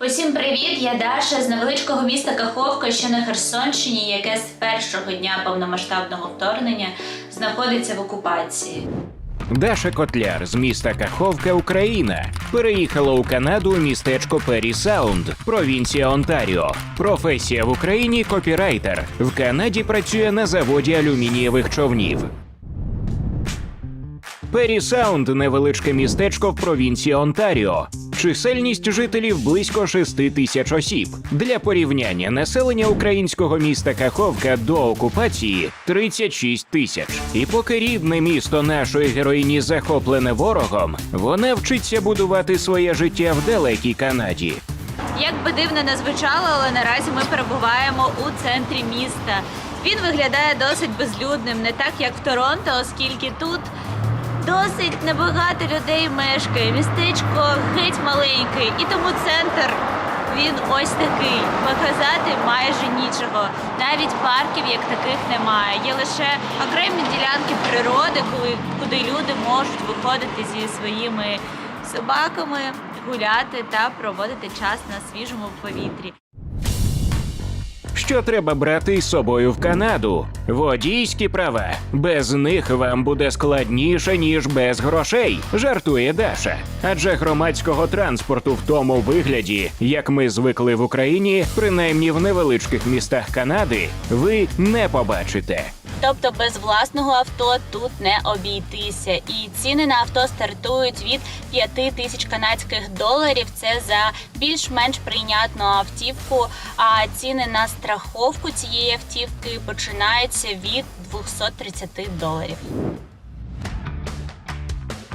Усім привіт! Я Даша з невеличкого міста Каховка, що на Херсонщині, яке з першого дня повномасштабного вторгнення знаходиться в окупації. Даша Котляр з міста Каховка, Україна, переїхала у Канаду у містечко Пері Саунд, провінція Онтаріо. Професія в Україні копірайтер. В Канаді працює на заводі алюмінієвих човнів. Пері Саунд невеличке містечко в провінції Онтаріо. Чисельність жителів близько 6 тисяч осіб. Для порівняння населення українського міста Каховка до окупації 36 тисяч. І поки рідне місто нашої героїні захоплене ворогом, вона вчиться будувати своє життя в далекій Канаді. Як би дивно не звучало, але наразі ми перебуваємо у центрі міста. Він виглядає досить безлюдним, не так як в Торонто, оскільки тут досить небагато людей мешкає. Містечко геть маленьке, і тому центр він ось такий. Показати майже нічого. Навіть парків як таких немає. Є лише окремі ділянки природи, коли куди люди можуть виходити зі своїми собаками, гуляти та проводити час на свіжому повітрі. Що треба брати із собою в Канаду? Водійські права. Без них вам буде складніше, ніж без грошей, жартує Даша. Адже громадського транспорту в тому вигляді, як ми звикли в Україні, принаймні в невеличких містах Канади, ви не побачите. Тобто без власного авто тут не обійтися. І ціни на авто стартують від 5 тисяч канадських доларів. Це за більш-менш прийнятну автівку. А ціни на страховку цієї автівки починаються від 230 доларів.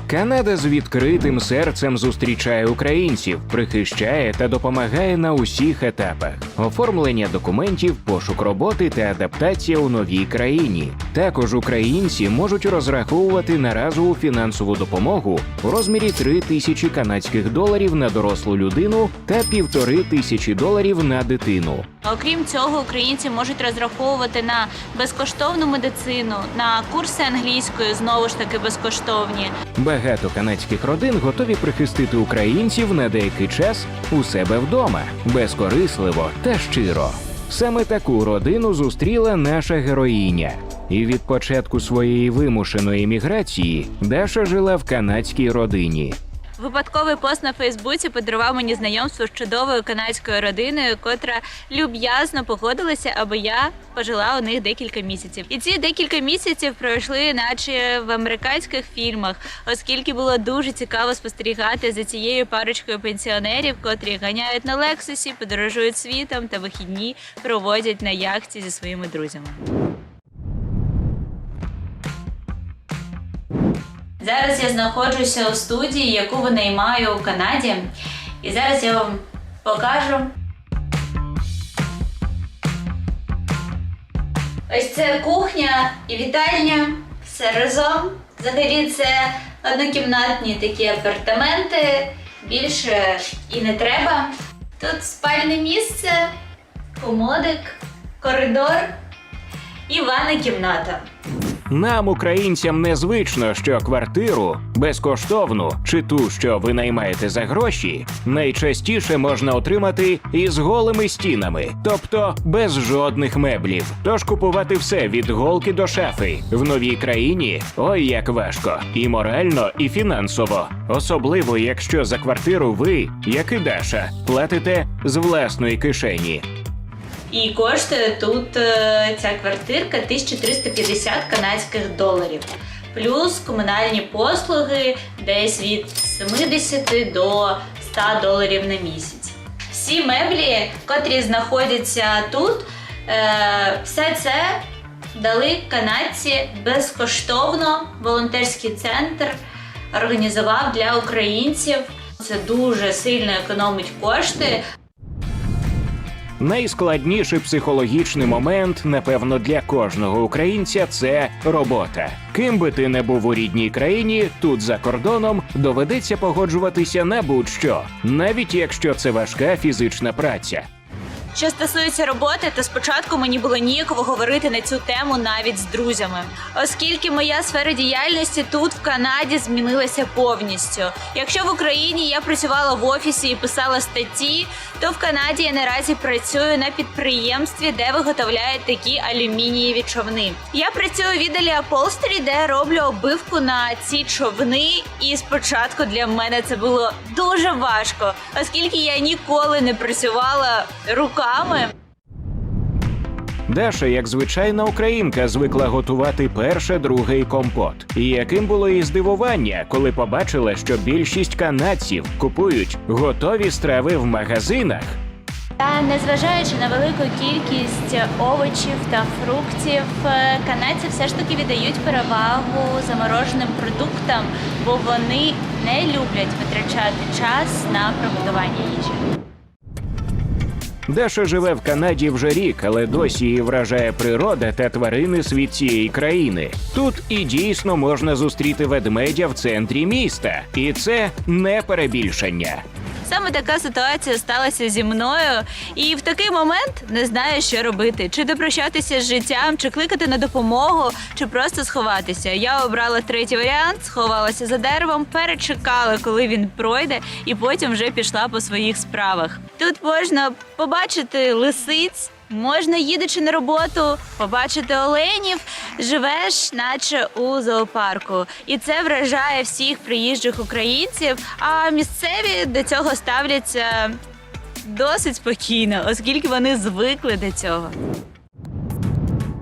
Канада з відкритим серцем зустрічає українців, прихищає та допомагає на усіх етапах: оформлення документів, пошук роботи та адаптація у новій країні. Також українці можуть розраховувати на разову фінансову допомогу у розмірі 3 тисячі канадських доларів на дорослу людину та півтори тисячі доларів на дитину. Окрім цього, українці можуть розраховувати на безкоштовну медицину, на курси англійської знову ж таки безкоштовні. Багато канадських родин готові прихистити українців на деякий час у себе вдома, безкорисливо та щиро. Саме таку родину зустріла наша героїня. І від початку своєї вимушеної міграції Даша жила в канадській родині. Випадковий пост на Фейсбуці подарував мені знайомство з чудовою канадською родиною, котра люб'язно погодилася, аби я пожила у них декілька місяців. І ці декілька місяців пройшли, наче в американських фільмах, оскільки було дуже цікаво спостерігати за цією парочкою пенсіонерів, котрі ганяють на лексусі, подорожують світом та вихідні проводять на яхті зі своїми друзями. Зараз я знаходжуся у студії, яку винаймаю у Канаді. І зараз я вам покажу. Ось це кухня і вітальня. Все разом. Взагалі це однокімнатні такі апартаменти. Більше і не треба. Тут спальне місце, комодик, коридор і ванна кімната. Нам, українцям, незвично, що квартиру безкоштовну чи ту, що ви наймаєте за гроші, найчастіше можна отримати із голими стінами, тобто без жодних меблів. Тож купувати все від голки до шафи в новій країні ой як важко, і морально, і фінансово. Особливо, якщо за квартиру ви, як і Даша, платите з власної кишені. І коштує тут е, ця квартирка 1350 канадських доларів. Плюс комунальні послуги десь від 70 до 100 доларів на місяць. Всі меблі, котрі знаходяться тут, е, все це дали канадці безкоштовно. Волонтерський центр організував для українців. Це дуже сильно економить кошти, Найскладніший психологічний момент, напевно, для кожного українця це робота. Ким би ти не був у рідній країні, тут за кордоном доведеться погоджуватися на будь-що, навіть якщо це важка фізична праця. Що стосується роботи, то спочатку мені було ніяково говорити на цю тему навіть з друзями, оскільки моя сфера діяльності тут в Канаді змінилася повністю. Якщо в Україні я працювала в офісі і писала статті, то в Канаді я наразі працюю на підприємстві, де виготовляють такі алюмінієві човни. Я працюю в відділі Upholstery, де роблю обивку на ці човни. І спочатку для мене це було дуже важко, оскільки я ніколи не працювала руками. Даша, як звичайна українка, звикла готувати перше, друге і компот. І яким було її здивування, коли побачила, що більшість канадців купують готові страви в магазинах. Та незважаючи на велику кількість овочів та фруктів, е, канадці все ж таки віддають перевагу замороженим продуктам, бо вони не люблять витрачати час на приготування їжі. Даша живе в Канаді вже рік, але досі її вражає природа та тварини світ цієї країни. Тут і дійсно можна зустріти ведмедя в центрі міста, і це не перебільшення. Саме така ситуація сталася зі мною, і в такий момент не знаю, що робити: чи допрощатися з життям, чи кликати на допомогу, чи просто сховатися. Я обрала третій варіант, сховалася за деревом, перечекала, коли він пройде, і потім вже пішла по своїх справах. Тут можна побачити лисиць. Можна, їдучи на роботу, побачити оленів, живеш, наче у зоопарку, і це вражає всіх приїжджих українців. А місцеві до цього ставляться досить спокійно, оскільки вони звикли до цього.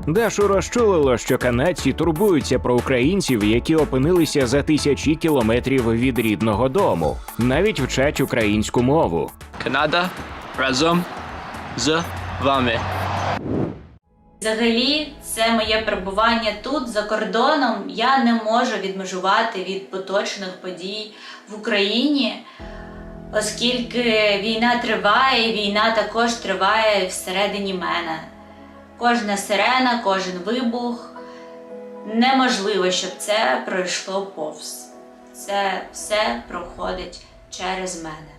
Дашу розчулило, що канадці турбуються про українців, які опинилися за тисячі кілометрів від рідного дому, навіть вчать українську мову. Канада разом з вами. Взагалі, це моє перебування тут за кордоном. Я не можу відмежувати від поточних подій в Україні, оскільки війна триває, і війна також триває всередині мене. Кожна сирена, кожен вибух. Неможливо, щоб це пройшло повз. Це все проходить через мене.